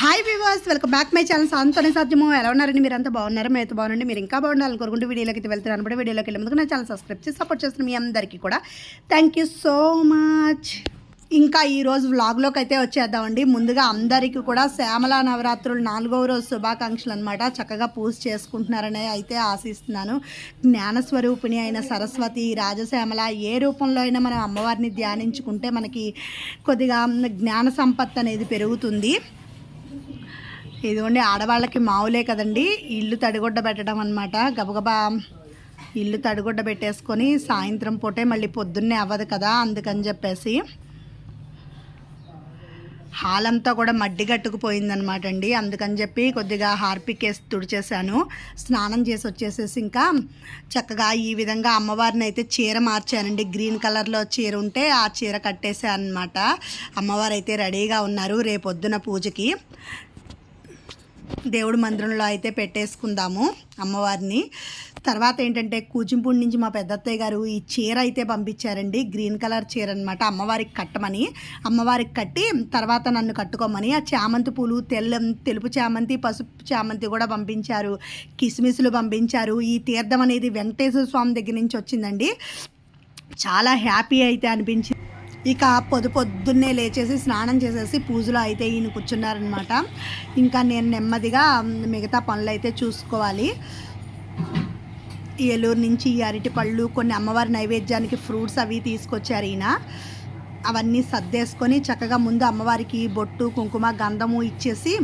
Hi వివాస్ welcome back my channel అంతనే సాధ్యము ఎలా ఉన్నారండి? మీరు అంతా బాగున్నారు? మేమైతే బాగుండండి మీరు ఇంకా బాగుండాలని కోరుకుంటూ వీడియోలోకి అయితే వెళ్తున్నాను. అనమాట వీడియోలోకి వెళ్ళే ముందుకు నా ఛానల్ సబ్స్క్రైబ్ చేసి సపోర్ట్ చేస్తున్న మీ అందరికీ కూడా థ్యాంక్ యూ సో మచ్ ఇంకా ఈరోజు వ్లాగ్లోకి అయితే వచ్చేద్దామండి. ముందుగా అందరికీ కూడా శ్యామల నవరాత్రులు నాలుగవ రోజు శుభాకాంక్షలు అనమాట చక్కగా పూజ చేసుకుంటున్నారని అయితే ఆశిస్తున్నాను. జ్ఞానస్వరూపిణి అయిన సరస్వతి రాజశ్యామల ఏ రూపంలో అయినా మనం అమ్మవారిని ధ్యానించుకుంటే మనకి కొద్దిగా జ్ఞాన సంపత్తి అనేది పెరుగుతుంది. ఇదిగోండి ఆడవాళ్ళకి మావులే కదండి. ఇల్లు తడిగొడ్డ పెట్టడం అనమాట గబగబా ఇల్లు తడిగొడ్డ పెట్టేసుకొని సాయంత్రం పూటే మళ్ళీ పొద్దున్నే అవ్వదు కదా అందుకని చెప్పేసి హాల్ అంతా కూడా మడ్డి కట్టుకుపోయిందనమాట అండి. అందుకని చెప్పి కొద్దిగా హార్పిక్ వేసి స్నానం చేసి వచ్చేసేసి ఇంకా చక్కగా ఈ విధంగా అమ్మవారిని అయితే చీర మార్చానండి. గ్రీన్ కలర్లో చీర ఉంటే ఆ చీర కట్టేసాను అనమాట అమ్మవారు అయితే రెడీగా ఉన్నారు రేపొద్దున పూజకి. దేవుడి మందిరంలో అయితే పెట్టేసుకుందాము అమ్మవారిని. తర్వాత ఏంటంటే కూచింపూడి నుంచి మా పెద్దత్తయ్య గారు ఈ చీర అయితే పంపించారండి. గ్రీన్ కలర్ చీర అనమాట అమ్మవారికి కట్టమని అమ్మవారికి కట్టి తర్వాత నన్ను కట్టుకోమని ఆ చామంతి పూలు తెల్ల తెలుపు చామంతి పసుపు చామంతి కూడా పంపించారు. కిస్మిస్లు పంపించారు. ఈ తీర్థం అనేది వెంకటేశ్వర స్వామి దగ్గర నుంచి వచ్చిందండి. చాలా హ్యాపీ అయితే అనిపించింది. ఇక పొద్దు పొద్దున్నే లేచేసి స్నానం చేసేసి పూజలో అయితే ఈయన కూర్చున్నారనమాట ఇంకా నేను నెమ్మదిగా మిగతా పనులు అయితే చూసుకోవాలి ఏలూరు నుంచి ఈ అరటి పళ్ళు కొన్ని అమ్మవారి నైవేద్యానికి ఫ్రూట్స్ అవి తీసుకొచ్చారు ఈయన. అవన్నీ సర్దేసుకొని చక్కగా ముందు అమ్మవారికి బొట్టు కుంకుమ గంధము ఇచ్చేసి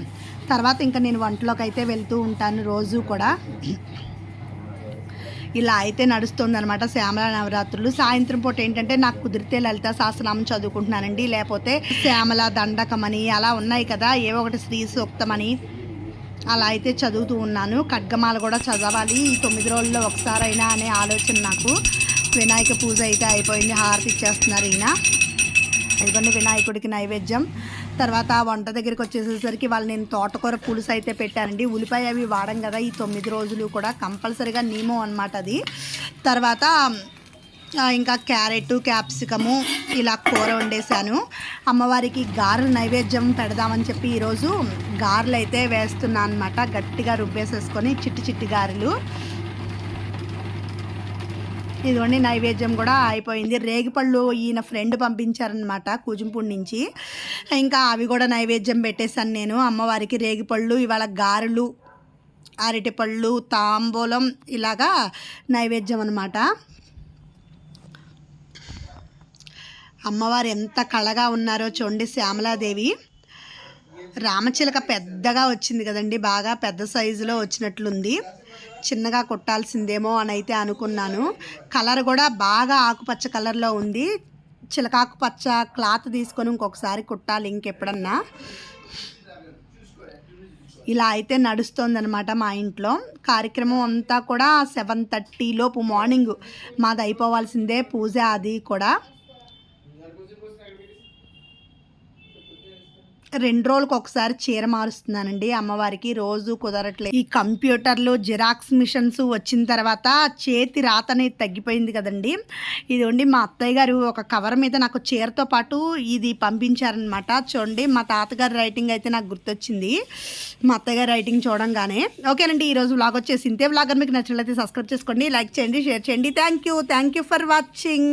తర్వాత ఇంకా నేను వంటలోకి అయితే వెళ్తూ ఉంటాను రోజు కూడా. ఇలా అయితే నడుస్తుంది అనమాట శ్యామల నవరాత్రులు. సాయంత్రం పూట ఏంటంటే నాకు కుదిరితే లలిత సహస్రనామం చదువుకుంటున్నానండి. లేకపోతే శ్యామల దండకమని అలా ఉన్నాయి కదా ఏవో ఒకటి శ్రీ సూక్తమని అలా అయితే చదువుతూ ఉన్నాను. ఖడ్గమాల కూడా చదవాలి. ఈ తొమ్మిది రోజుల్లో ఒకసారైనా అనే ఆలోచన నాకు. వినాయక పూజ అయితే అయిపోయింది. హారతి ఇచ్చేస్తున్నారు ఈయన. ఇదిగోండి వినాయకుడికి నైవేద్యం. తర్వాత వంట దగ్గరికి వచ్చేసేసరికి వాళ్ళు నేను తోటకూర పులుసు అయితే పెట్టానండి. ఉల్లిపాయ అవి వాడం కదా ఈ తొమ్మిది రోజులు కూడా కంపల్సరీగా నియమం అనమాట అది. తర్వాత ఇంకా క్యారెట్ క్యాప్సికము ఇలా కూర వండేసాను అమ్మవారికి గారెలు నైవేద్యం పెడదామని చెప్పి ఈరోజు గారెలు అయితే వేస్తున్నాను అనమాట గట్టిగా రుబ్బేసేసుకొని చిట్టి చిట్టి గారెలు. ఇదిగోండి నైవేద్యం కూడా అయిపోయింది. రేగిపళ్ళు ఈయన ఫ్రెండ్ పంపించారనమాట కూజంపూడి నుంచి. ఇంకా అవి కూడా నైవేద్యం పెట్టేశాను నేను. అమ్మవారికి రేగిపళ్ళు ఇవాళ గారెలు అరటిపళ్ళు తాంబూలం ఇలాగా నైవేద్యం అనమాట అమ్మవారు ఎంత కళగా ఉన్నారో చూడండి శ్యామలాదేవి. రామచిలక పెద్దగా వచ్చింది కదండి బాగా పెద్ద సైజులో వచ్చినట్లుంది. చిన్నగా కొట్టాల్సిందేమో అని అయితే అనుకున్నాను. కలర్ కూడా బాగా ఆకుపచ్చ కలర్లో ఉంది. చిలకాకు పచ్చ క్లాత్ తీసుకొని ఇంకొకసారి కుట్టాలి ఇంకెప్పుడన్నా. ఇలా అయితే నడుస్తోందనమాట మా ఇంట్లో. కార్యక్రమం అంతా కూడా సెవెన్ థర్టీ లోపు మార్నింగ్ మాది అయిపోవాల్సిందే పూజ అది కూడా. రెండు రోజులకు ఒకసారి చీర మారుస్తున్నానండి. అమ్మవారికి రోజు కుదరట్లేదు ఈ కంప్యూటర్లు జిరాక్స్ మిషన్స్ వచ్చిన తర్వాత చేతి రాత అనేది తగ్గిపోయింది కదండి. ఇదిగోండి మా అత్తయ్య గారు ఒక కవర్ మీద నాకు చీరతో పాటు ఇది పంపించారనమాట చూడండి మా తాతగారి రైటింగ్ అయితే నాకు గుర్తొచ్చింది. మా అత్తయ్య రైటింగ్ చూడంగానే. ఓకేనండి ఈరోజు వ్లాగ్ వచ్చేసి ఇంతే వ్లాగర్ మీకు నచ్చినట్లయితే సబ్స్క్రైబ్ చేసుకోండి లైక్ చేయండి షేర్ చేయండి. Thank you thank you for watching